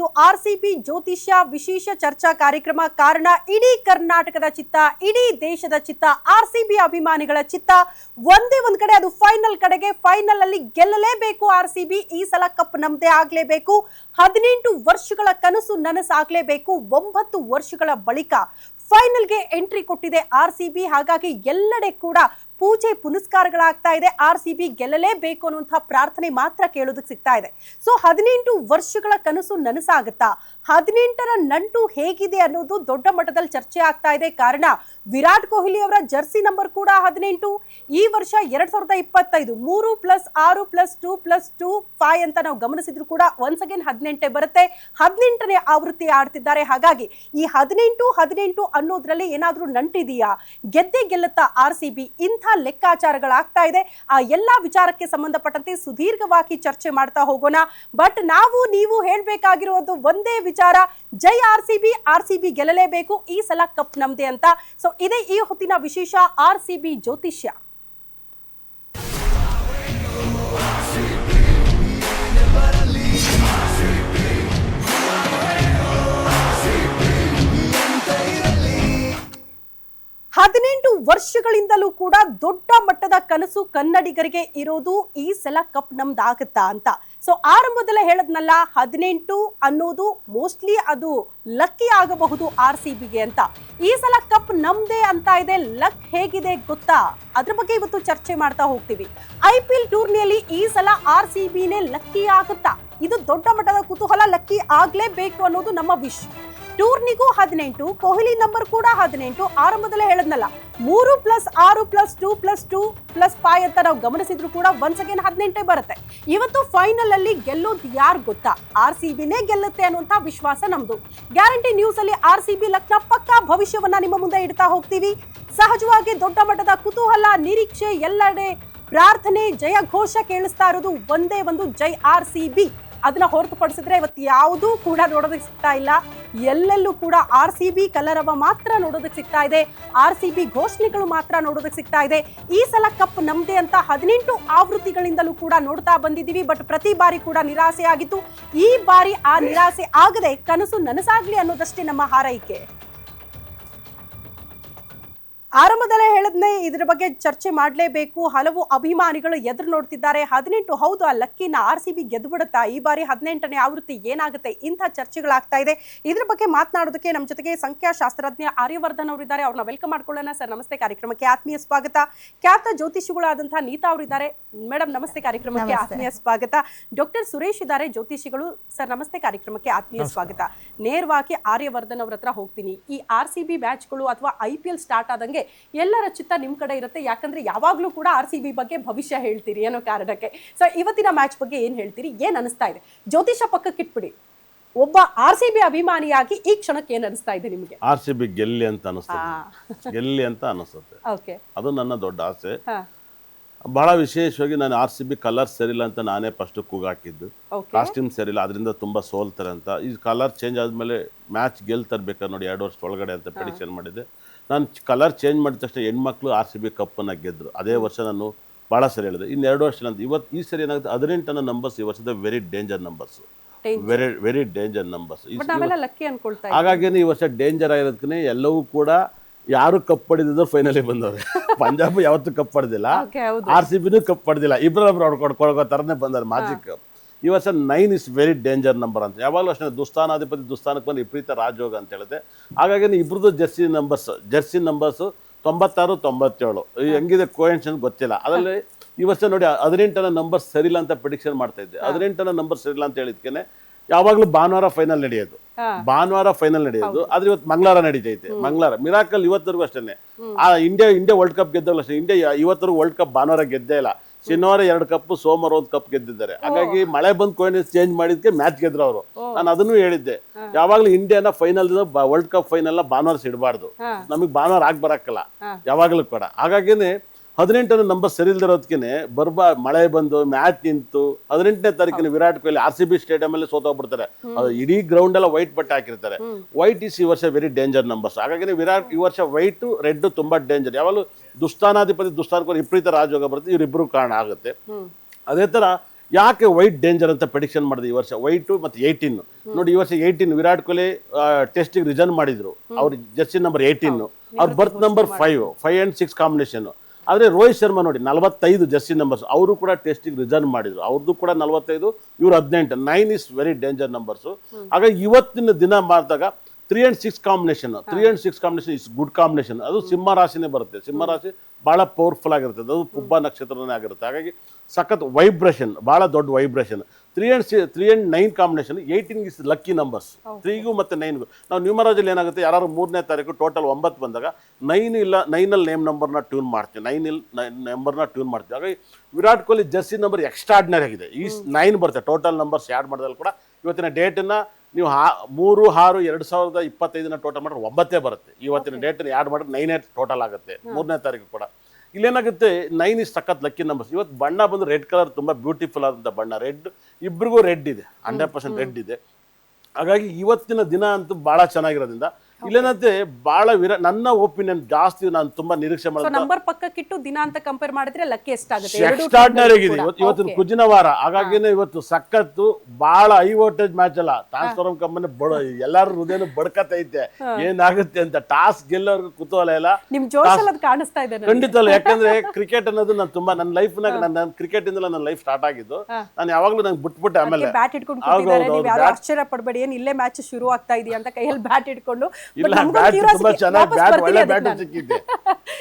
ಇದು R C B ಜ್ಯೋತಿಷ್ಯ ವಿಶೇಷ ಚರ್ಚಾ ಕಾರ್ಯಕ್ರಮ ಕಾರಣ. ಇಡೀ ಕರ್ನಾಟಕದ ಚಿತ್ತ, ಇಡೀ ದೇಶದ ಚಿತ್ತ ಆರ್ ಸಿ ಬಿ ಅಭಿಮಾನಿಗಳ ಚಿತ್ತ. ಒಂದೇ ಒಂದ್ ಕಡೆ ಅದು ಫೈನಲ್ ಕಡೆಗೆ ಫೈನಲ್ ಅಲ್ಲಿ ಗೆಲ್ಲಲೇಬೇಕು ಆರ್ ಸಿ ಬಿ ಈ ಸಲ ಕಪ್ ನಮ್ದೇ ಆಗ್ಲೇಬೇಕು. ಹದಿನೆಂಟು ವರ್ಷಗಳ ಕನಸು ನನಸಾಗ್ಲೇಬೇಕು ಒಂಬತ್ತು ವರ್ಷಗಳ ಬಳಿಕ ಫೈನಲ್ಗೆ ಎಂಟ್ರಿ ಕೊಟ್ಟಿದೆ ಆರ್ ಸಿ ಬಿ ಹಾಗಾಗಿ ಎಲ್ಲೆಡೆ ಕೂಡ ಪೂಜೆ ಪುನಸ್ಕಾರಗಳಾಗ್ತಾ ಇದೆ. ಆರ್ ಸಿ ಬಿ ಗೆಲ್ಲಲೇಬೇಕು ಅನ್ನುವಂತಹ ಪ್ರಾರ್ಥನೆ ಮಾತ್ರ ಕೇಳೋದಕ್ಕೆ ಸಿಗ್ತಾ ಇದೆ. ಸೊ ಹದಿನೆಂಟು ವರ್ಷಗಳ ಕನಸು ನನಸಾಗುತ್ತಾ? ಹದಿನೆಂಟರ ನಂಟು ಹೇಗಿದೆ ಅನ್ನೋದು ದೊಡ್ಡ ಮಟ್ಟದಲ್ಲಿ ಚರ್ಚೆ ಆಗ್ತಾ ಇದೆ. ಕಾರಣ, ವಿರಾಟ್ ಕೊಹ್ಲಿ ಅವರ ಜರ್ಸಿ ನಂಬರ್ ಕೂಡ ಹದಿನೆಂಟು. ಈ ವರ್ಷ ಎರಡ್ ಸಾವಿರದ ಇಪ್ಪತ್ತೈದು, ಮೂರು ಪ್ಲಸ್ ಆರು plus two plus two five ಅಂತ ನಾವು ಗಮನಿಸಿದ್ರು ಕೂಡ ಒನ್ಸ್ ಅಗೇನ್ ಹದಿನೆಂಟೇ ಬರುತ್ತೆ. ಹದಿನೆಂಟನೇ ಆವೃತ್ತಿ ಆಡ್ತಿದ್ದಾರೆ. ಹಾಗಾಗಿ ಈ ಹದಿನೆಂಟು ಹದಿನೆಂಟು ಅನ್ನೋದ್ರಲ್ಲಿ ಏನಾದರೂ ನಂಟಿದೆಯಾ? ಗೆದ್ದೆ ಗೆಲ್ಲುತ್ತಾ ಆರ್ ಸಿ ಬಿ? ಇಂಥ ಲೆಕ್ಕಾಚಾರಗಳಾಗ್ತಾ ಇದೆ. ಆ ಎಲ್ಲಾ ವಿಚಾರಕ್ಕೆ ಸಂಬಂಧಪಟ್ಟಂತೆ ಸುದೀರ್ಘವಾಗಿ ಚರ್ಚೆ ಮಾಡ್ತಾ ಹೋಗೋಣ. ಬಟ್ ನಾವು, ನೀವು ಹೇಳಬೇಕಾಗಿರುವುದು ಒಂದೇ ವಿಚಾರ ಜೈ R C B R C B ಗೆಲ್ಲಲೇಬೇಕು. ಈ ಸಲ ಕಪ್ ನಮ್ದೆ ಅಂತ. ಸೊ ಇದೇ ಈ ಹೊತ್ತಿನ ವಿಶೇಷ ಆರ್ ಸಿ ಬಿ ಜ್ಯೋತಿಷ್ಯ. ವರ್ಷಗಳಿಂದಲೂ ಕೂಡ ದೊಡ್ಡ ಮಟ್ಟದ ಕನಸು ಕನ್ನಡಿಗರಿಗೆ ಇರೋದು ಈ ಸಲ ಕಪ್ ನಮ್ದಾಗುತ್ತಾ ಅಂತ. ಸೊ ಆರಂಭದಲ್ಲೇ ಹೇಳದ್ನಲ್ಲ, ಹದಿನೆಂಟು ಅನ್ನೋದು ಮೋಸ್ಟ್ಲಿ ಅದು ಲಕ್ಕಿ ಆಗಬಹುದು ಆರ್ ಸಿ ಬಿಗೆ ಅಂತ. ಈ ಸಲ ಕಪ್ ನಮ್ದೇ ಅಂತ ಇದೆ ಲಕ್ ಹೇಗಿದೆ ಗೊತ್ತಾ? ಅದ್ರ ಬಗ್ಗೆ ಇವತ್ತು ಚರ್ಚೆ ಮಾಡ್ತಾ ಹೋಗ್ತೀವಿ. ಐ ಪಿ ಎಲ್ ಟೂರ್ನಿಯಲ್ಲಿ ಈ ಸಲ ಆರ್ ಸಿ ಬಿನೇ ಲಕ್ಕಿ ಆಗುತ್ತಾ? ಇದು ದೊಡ್ಡ ಮಟ್ಟದ ಕುತೂಹಲ ಲಕ್ಕಿ ಆಗ್ಲೇಬೇಕು ಅನ್ನೋದು ನಮ್ಮ ವಿಶ್ ಟೂರ್ನಿಗೂ ಹದಿನೆಂಟು, ಕೊಹ್ಲಿ ನಂಬರ್ ಕೂಡ ಹದಿನೆಂಟು, ಆರಂಭದಲ್ಲೇ ಹೇಳದ್ನಲ್ಲ. ಮೂರು ಪ್ಲಸ್ ಆರು plus two plus two plus five ಅಂತ ನಾವು ಗಮನಿಸಿದ್ರು ಕೂಡ ಒನ್ಸ್ ಅಗೇನ್ ಹದಿನೆಂಟೇ ಬರುತ್ತೆ. ಇವತ್ತು ಫೈನಲ್ ಅಲ್ಲಿ ಗೆಲ್ಲೋದು ಯಾರು ಗೊತ್ತಾ? ಆರ್ ಸಿ ಬಿನೇ ಗೆಲ್ಲುತ್ತೆ ಅನ್ನುವಂತ ವಿಶ್ವಾಸ ನಮ್ದು. ಗ್ಯಾರಂಟಿ ನ್ಯೂಸ್ ಅಲ್ಲಿ ಆರ್ ಸಿ ಬಿ ಲಕ್ನ ಪಕ್ಕಾ ಭವಿಷ್ಯವನ್ನ ನಿಮ್ಮ ಮುಂದೆ ಇಡ್ತಾ ಹೋಗ್ತೀವಿ. ಸಹಜವಾಗಿ ದೊಡ್ಡ ಮಟ್ಟದ ಕುತೂಹಲ, ನಿರೀಕ್ಷೆ, ಎಲ್ಲೆಡೆ ಪ್ರಾರ್ಥನೆ, ಜಯ ಘೋಷ ಕೇಳಿಸ್ತಾ ಇರೋದು ಒಂದೇ ಒಂದು ಜೈ ಆರ್ ಸಿ ಬಿ ಅದನ್ನ ಹೊರತುಪಡಿಸಿದ್ರೆ ಇವತ್ತು ಯಾವುದೂ ಕೂಡ ನೋಡೋದಕ್ಕೆ ಸಿಗ್ತಾ ಇಲ್ಲ. ಎಲ್ಲೆಲ್ಲೂ ಕೂಡ ಆರ್ ಸಿ ಬಿ ಕಲರವ ಮಾತ್ರ ನೋಡೋದಕ್ಕೆ ಸಿಗ್ತಾ ಇದೆ. ಆರ್ ಸಿ ಬಿ ಘೋಷಣೆಗಳು ಮಾತ್ರ ನೋಡೋದಕ್ಕೆ ಸಿಗ್ತಾ ಇದೆ. ಈ ಸಲ ಕಪ್ ನಮ್ದೇ ಅಂತ ಹದಿನೆಂಟು ಆವೃತ್ತಿಗಳಿಂದಲೂ ಕೂಡ ನೋಡ್ತಾ ಬಂದಿದ್ದೀವಿ. ಬಟ್ ಪ್ರತಿ ಬಾರಿ ಕೂಡ ನಿರಾಸೆ ಆಗಿತ್ತು ಈ ಬಾರಿ ಆ ನಿರಾಸೆ ಆಗದೆ ಕನಸು ನನಸಾಗ್ಲಿ ಅನ್ನೋದಷ್ಟೇ ನಮ್ಮ ಹಾರೈಕೆ. ಆರಂಭದಲ್ಲೇ ಹೇಳದ್ನೆ ಇದ್ರ ಬಗ್ಗೆ ಚರ್ಚೆ ಮಾಡಲೇಬೇಕು. ಹಲವು ಅಭಿಮಾನಿಗಳು ಎದುರು ನೋಡ್ತಿದ್ದಾರೆ. ಹದಿನೆಂಟು ಹೌದು ಆ ಲಕ್ಕಿನ ಆರ್ ಸಿ ಬಿ ಗೆದ್ದು ಬಿಡುತ್ತಾ ಈ ಬಾರಿ ಹದಿನೆಂಟನೇ ಆವೃತ್ತಿ ಏನಾಗುತ್ತೆ? ಇಂಥ ಚರ್ಚೆಗಳಾಗ್ತಾ ಇದೆ. ಇದ್ರ ಬಗ್ಗೆ ಮಾತನಾಡೋದಕ್ಕೆ ನಮ್ಮ ಜೊತೆಗೆ ಸಂಖ್ಯಾಶಾಸ್ತ್ರಜ್ಞ ಆರ್ಯವರ್ಧನ್ ಅವರಿದ್ದಾರೆ. ಅವ್ರನ್ನ ವೆಲ್ಕಮ್ ಮಾಡ್ಕೊಳ್ಳೋಣ. ಸರ್ ನಮಸ್ತೆ. ಕಾರ್ಯಕ್ರಮಕ್ಕೆ ಆತ್ಮೀಯ ಸ್ವಾಗತ. ಖ್ಯಾತ ಜ್ಯೋತಿಷಿಗಳಾದಂತಹ ನೀತಾ ಅವರಿದ್ದಾರೆ ಮೇಡಮ್ ನಮಸ್ತೆ. ಕಾರ್ಯಕ್ರಮಕ್ಕೆ ಆತ್ಮೀಯ ಸ್ವಾಗತ. ಡಾಕ್ಟರ್ ಸುರೇಶ್ ಇದ್ದಾರೆ ಜ್ಯೋತಿಷಿಗಳು. ಸರ್ ನಮಸ್ತೆ. ಕಾರ್ಯಕ್ರಮಕ್ಕೆ ಆತ್ಮೀಯ ಸ್ವಾಗತ. ನೇರವಾಗಿ ಆರ್ಯವರ್ಧನ್ ಅವ್ರ ಹತ್ರ ಹೋಗ್ತೀನಿ. ಈ ಆರ್ ಸಿ ಬಿ ಮ್ಯಾಚ್ಗಳು ಅಥವಾ ಐ ಪಿ ಎಲ್ ಸ್ಟಾರ್ಟ್ ಆದಂಗೆ ಎಲ್ಲರ ಚಿತ್ತ ನಿಮ್ ಕಡೆ ಇರುತ್ತೆ. ಯಾಕಂದ್ರೆ ಯಾವಾಗ್ಲೂ ಕೂಡ ಆರ್ ಸಿ ಬಿ ಬಗ್ಗೆ ಭವಿಷ್ಯ ಹೇಳ್ತೀರಿ ಅನ್ನೋ ಕಾರಣಕ್ಕೆ. ಸೊ ಇವತ್ತಿನ ಮ್ಯಾಚ್ ಬಗ್ಗೆ ಏನ್ ಹೇಳ್ತೀರಿ? ಏನ್ ಅನಿಸ್ತಾ ಇದೆ? ಜ್ಯೋತಿಷ ಪಕ್ಕಕ್ಕೆ ಇಟ್ಬಿಡಿ. ಒಬ್ಬ ಆರ್ ಸಿ ಬಿ ಅಭಿಮಾನಿಯಾಗಿ ಈ ಕ್ಷಣಕ್ಕೆ ಏನ್ ಅನಿಸ್ತಾ ಇದೆ ನಿಮಗೆ? ಆರ್ ಸಿ ಬಿ ಗೆಲ್ಲಿ ಅಂತ ಅನಿಸ್ತದೆ. ಗೆಲ್ಲಿ ಅಂತ ಅನಿಸುತ್ತೆ ಓಕೆ ಅದು ನನ್ನ ದೊಡ್ಡ ಆಸೆ. ಬಹಳ ವಿಶೇಷವಾಗಿ ನಾನು ಆರ್ ಸಿ ಬಿ ಕಲರ್ ಸರಿಲ್ಲ ಅಂತ ನಾನೇ ಫಸ್ಟ್ ಕೂಗಾಕಿದ್ದು ಕಾಸ್ಟ್ಯೂಮ್ ಸರಿಲ್ಲ ಅದರಿಂದ ತುಂಬಾ ಸೋಲ್ತಾರೆ ಅಂತ. ಈ ಕಲರ್ ಚೇಂಜ್ ಆದ್ಮೇಲೆ ಮ್ಯಾಚ್ ಗೆಲ್ತರ್ಬೇಕು ನೋಡಿ ಎರಡು ವರ್ಷ ಒಳಗಡೆ ಅಂತ ಪ್ರಿಡಿಕ್ಷನ್ ಮಾಡಿದ್ದೆ. ನಾನು ಕಲರ್ ಚೇಂಜ್ ಮಾಡಿದ ತಕ್ಷಣ ಹೆಣ್ಮಕ್ಳು ಆರ್ ಸಿ ಬಿ ಕಪ್ಪನ್ನು ಗೆದ್ದರು ಅದೇ ವರ್ಷ ನಾನು ಭಾಳ ಸರಿ ಹೇಳಿದೆ. ಇನ್ನು ಎರಡು ವರ್ಷ ನಂತರ ಇವತ್ತು ಈ ಸರಿ ಏನಾಗುತ್ತೆ ಹದಿನೆಂಟನ ನಂಬರ್ಸ್ ಈ ವರ್ಷದ very danger numbers very very danger numbers ಹಾಗಾಗಿನೇ ಈ ವರ್ಷ ಡೇಂಜರ್ ಆಗಿರೋದಕ್ಕೆ ಎಲ್ಲವೂ ಕೂಡ ಯಾರು ಕಪ್ ಪಡೆದಿದ್ರು ಫೈನಲಿ ಬಂದವ್ರೆ. ಪಂಜಾಬ್ ಯಾವತ್ತೂ ಕಪ್ ಪಡೆದಿಲ್ಲ. ಆರ್ ಸಿ ಬಿನೂ ಕಪ್ ಪಡೆದಿಲ್ಲ. ಇಬ್ಬರೊಬ್ರು ಹೊಡ್ಕೊಂಡು ಕೊಡ್ಕೋ ಥರನೇ ಬಂದಾರೆ ಮ್ಯಾಜಿಕ್ ಈ ವರ್ಷ nine is very danger number ಅಂತ. ಯಾವಾಗಲೂ ಅಷ್ಟೇ ದುಸ್ಥಾನಾಧಿಪತಿ ದುಸ್ಥಾನಕ್ಕೆ ಬಂದು ವಿಪರೀತ ರಾಜಯೋಗ ಅಂತ ಹೇಳಿದೆ ಹಾಗಾಗಿ ಇಬ್ಬರದ್ದು ಜರ್ಸಿ ನಂಬರ್ಸ್ ಜರ್ಸಿ ನಂಬರ್ಸು ತೊಂಬತ್ತಾರು ತೊಂಬತ್ತೇಳು. ಹೆಂಗಿದೆ ಕೋಯನ್ಷನ್ ಗೊತ್ತಿಲ್ಲ. ಅದರಲ್ಲಿ ಈ ವರ್ಷ ನೋಡಿ ಹದಿನೆಂಟನ ನಂಬರ್ ಸರಿಲ್ಲ ಅಂತ ಪ್ರಿಡಿಕ್ಷನ್ ಮಾಡ್ತಾ ಇದ್ದೆ. ಹದಿನೆಂಟನ ನಂಬರ್ ಸರಿಲ್ಲ ಅಂತ ಹೇಳಿದ್ಕೇನೆ ಯಾವಾಗಲೂ ಭಾನುವಾರ ಫೈನಲ್ ನಡೆಯೋದು. ಭಾನುವಾರ ಫೈನಲ್ ನಡೆಯೋದು. ಆದ್ರೆ ಇವತ್ತು ಮಂಗಳವಾರ ನಡೀತೈತೆ. ಮಂಗಳವಾರ. ಮಿರಾಕಲ್ ಇವತ್ತರೆಗೂ ಅಷ್ಟೇ ಆ ಇಂಡಿಯಾ ಇಂಡಿಯಾ ವರ್ಲ್ಡ್ ಕಪ್ ಗೆದ್ದಲ್ಲ ಅಷ್ಟೇ. ಇಂಡಿಯಾ ಇವತ್ತರೆಗೂ ವರ್ಲ್ಡ್ ಕಪ್ ಭಾನುವಾರ ಗೆದ್ದೇ ಇಲ್ಲ. ಶನಿವಾರ ಎರಡು ಕಪ್ ಸೋಮವಾರ ಒಂದು ಕಪ್ ಗೆದ್ದಿದ್ದಾರೆ. ಹಾಗಾಗಿ ಮಳೆ ಬಂದ್ ಕೊಹ್ಲಿ ಚೇಂಜ್ ಮಾಡಿದ್ಕೆ ಮ್ಯಾಚ್ ಗೆದ್ರು ಅವರು. ನಾನು ಅದನ್ನು ಹೇಳಿದ್ದೆ. ಯಾವಾಗ್ಲೂ ಇಂಡಿಯಾನ ಫೈನಲ್ ವರ್ಲ್ಡ್ ಕಪ್ ಫೈನಲ್ ಭಾನುವಾರ ಸಿಡಬಾರ್ದು. ನಮಗ್ ಭಾನುವಾರ ಆಗ್ ಬರಕ್ಕಲ್ಲ ಯಾವಾಗ್ಲೂ ಯಾವಾಗಲೂ ಕೂಡ. ಹಾಗಾಗಿನೇ ಹದಿನೆಂಟನೇ ನಂಬರ್ ಸರಿ ಇಲ್ದಿರೋದಕ್ಕೆ ಬರ್ಬಾ ಮಳೆ ಬಂದು ಮ್ಯಾಚ್ ನಿಂತು ಹದಿನೆಂಟನೇ ತಾರೀಕಿನ Virat Kohli R C B stadium ಅಲ್ಲಿ ಸೋತೋಗ್ಬಿಡ್ತಾರೆ ಅದು ಇಡೀ ಗ್ರೌಂಡ್ ಎಲ್ಲ ವೈಟ್ ಬಟ್ಟೆ ಹಾಕಿರ್ತಾರೆ. ವೈಟ್ ಇಸ್ ಈ ವರ್ಷ ವೆರಿ ಡೇಂಜರ್ ನಂಬರ್ಸ್ ಹಾಗಾಗಿ ವಿರಾಟ್ ಈ ವರ್ಷ ವೈಟ್ ರೆಡ್ ತುಂಬಾ ಡೇಂಜರ್ ಯಾವಾಗಲೂ ದುಸ್ತಾನಾಧಿಪತಿ ದುಸ್ತಾನಕ್ಕೂ ವಿಪರೀತ ರಾಜಯೋಗ ಬರುತ್ತೆ ಇವರಿಬ್ಬರು ಕಾರಣ ಆಗುತ್ತೆ. ಅದೇ ತರ ಯಾಕೆ ವೈಟ್ ಡೇಂಜರ್ ಅಂತ ಪ್ರೆಡಿಕ್ಷನ್ ಮಾಡಿದೆ ಈ ವರ್ಷ? ವೈಟು ಮತ್ತು ಏಯ್ಟೀನ್ ನೋಡಿ ಈ ವರ್ಷ ಏಯ್ಟೀನ್ ವಿರಾಟ್ ಕೊಹ್ಲಿ ಟೆಸ್ಟಿಗೆ ರಿಸರ್ವ್ ಮಾಡಿದ್ರು. ಅವ್ರ ಜರ್ಸಿ ನಂಬರ್ ಏಯ್ಟೀನ್ ಅವ್ರ birth number five five and six combination ಆದರೆ ರೋಹಿತ್ ಶರ್ಮಾ ನೋಡಿ ನಲವತ್ತೈದು ಜರ್ಸಿ ನಂಬರ್ಸ್ ಅವರು ಕೂಡ ಟೆಸ್ಟಿಗೆ ರಿಸರ್ವ್ ಮಾಡಿದ್ರು. ಅವ್ರದ್ದು ಕೂಡ ನಲವತ್ತೈದು ಇವರು ಹದಿನೆಂಟು. Nine is very danger numbers ಹಾಗಾಗಿ ಇವತ್ತಿನ ದಿನ ಮಾಡಿದಾಗ three and six combination three and six combination is good combination ಅದು ಸಿಂಹ ರಾಶಿನೇ ಬರುತ್ತೆ. ಸಿಂಹ ರಾಶಿ ಭಾಳ ಪವರ್ಫುಲ್ ಆಗಿರುತ್ತೆ. ಅದು ಪುಬ್ಬ ನಕ್ಷತ್ರನೇ ಆಗಿರುತ್ತೆ. ಹಾಗಾಗಿ ಸಖತ್ ವೈಬ್ರೇಷನ್ ಭಾಳ ದೊಡ್ಡ vibration three and C three and nine combination eighteen is lucky numbers ತ್ರೀಗೂ ಮತ್ತು ನೈನ್ಗೂ ನಾವು ನ್ಯೂಮರಾಜಲ್ಲಿ ಏನಾಗುತ್ತೆ? ಯಾರು ಮೂರನೇ ತಾರೀಕು ಟೋಟಲ್ ಒಂಬತ್ತು ಬಂದಾಗ ನೈನ್ ಇಲ್ಲ ನೈನಲ್ಲಿ ನೇಮ್ ನಂಬರ್ನ ಟ್ಯೂನ್ ಮಾಡ್ತೀವಿ. ನೈನ್ ಇಲ್ಲಿ ನಂಬರ್ನ ಟ್ಯೂನ್ ಮಾಡ್ತೀವಿ. ಹಾಗಾಗಿ Virat Kohli jersey number extra ಆಗಿದೆ. ಈ ನೈನ್ ಬರುತ್ತೆ. ಟೋಟಲ್ ನಂಬರ್ಸ್ ಆ್ಯಡ್ ಮಾಡಿದಲ್ಲಿ ಕೂಡ ಇವತ್ತಿನ ಡೇಟನ್ನು ನೀವು ಹಾ ಮೂರು ಆರು ಎರಡು ಸಾವಿರದ ಇಪ್ಪತ್ತೈದನ ಟೋಟಲ್ ಮಾಡಿದ್ರೆ ಒಂಬತ್ತೇ ಬರುತ್ತೆ. ಇವತ್ತಿನ ಡೇಟನ್ನು ಆ್ಯಡ್ ಮಾಡಿದ್ರೆ ನೈನೇ ಟೋಟಲ್ ಆಗುತ್ತೆ. ಮೂರನೇ ತಾರೀಕು ಕೂಡ. ಇಲ್ಲೇನಾಗುತ್ತೆ ನೈನ್ ಇಸ್ ಸಖತ್ ಲಕ್ಕಿ ನಂಬರ್ಸ್ ಇವತ್ತು ಬಣ್ಣ ಬಂದು ರೆಡ್ ಕಲರ್ ತುಂಬ ಬ್ಯೂಟಿಫುಲ್ ಆದಂಥ ಬಣ್ಣ. ರೆಡ್ ಇಬ್ಬರಿಗೂ ರೆಡ್ ಇದೆ. ಹಂಡ್ರೆಡ್ ಪರ್ಸೆಂಟ್ ರೆಡ್ ಇದೆ. ಹಾಗಾಗಿ ಇವತ್ತಿನ ದಿನ ಅಂತೂ ಭಾಳ ಚೆನ್ನಾಗಿರೋದ್ರಿಂದ ಇಲ್ಲೇನಂತೆ ಬಹಳ ವಿರ ನನ್ನ ಒಪಿನಿಯನ್ ಜಾಸ್ತಿ ನಾನು ತುಂಬಾ ನಿರೀಕ್ಷೆ ಮಾಡಿದೆ ನಂಬರ್ ಪಕ್ಕಕ್ಕಿಟ್ಟು ದಿನ ಅಂತ ಕಂಪೇರ್ ಮಾಡಿದ್ರೆ ಲಕ್ಕಿ ಎಷ್ಟಾಗುತ್ತೆ ಎರಡು ಎಕ್ಸ್ಟ್ರಾರ್ಡಿನರಿ ಆಗಿದೆ. ಇವತ್ತು ಇವತ್ತಿನ. ಕುಜಿನ ವಾರ ಹಾಗಾಗಿನೇ ಇವತ್ತು ಸಖತ್ತು ಬಹಳ ಹೈ ವೋಲ್ಟೇಜ್ ಮ್ಯಾಚ್ ಅಲ್ಲ. ಟ್ರಾನ್ಸ್ಫಾರ್ಮ್ ಕಂಪನಿ ಬಡ ಎಲ್ಲಾರು ಹೃದಯನು ಬಡ್ಕತೈತೆ ಏನಾಗುತ್ತೆ ಅಂತ ಟಾಸ್ ಗೆಲ್ಲೋರ್ಗು ಕುತೂಹಲ ಇಲ್ಲ. ನಿಮ್ ಜೋಶಲ್ಲಿ ಅದು ಕಾಣಿಸ್ತಾ ಇದೆ ಖಂಡಿತ ಅಲ್ಲ. ಯಾಕಂದ್ರೆ ಕ್ರಿಕೆಟ್ ಅನ್ನೋದು ನಾನು ತುಂಬಾ ನನ್ನ ಲೈಫ್ನಾಗ ನನ್ನ ಕ್ರಿಕೆಟ್ ಇಂದ ನನ್ನ ಲೈಫ್ ಸ್ಟಾರ್ಟ್ ಆಗಿದ್ದು. ನಾನು ಯಾವಾಗ್ಲೂ ನಂಗೆ ಬಿಟ್ಬಿಟ್ಟೆ ಆಮೇಲೆ. ಬ್ಯಾಟ್ ಇಟ್ಕೊಂಡು ಆಶ್ಚರ್ಯ ಪಡಬೇಡಿ. ಏನ್ ಇಲ್ಲೇ ಮ್ಯಾಚ್ ಶುರು ಆಗ್ತಾ ಇದೆಯಾ ಅಂತ ಕೈಯಲ್ಲಿ ಬ್ಯಾಟ್ ಇಟ್ಕೊಂಡು But ಇಲ್ಲ ಬ್ಯಾಟ್ ತುಂಬಾ ಚೆನ್ನಾಗಿ ಬ್ಯಾಟ್ ಒಳ್ಳೆ ಬ್ಯಾಟ್ ಸಿಕ್ಕಿದ್ದೆ ಸಿಕ್ಕಿದೆ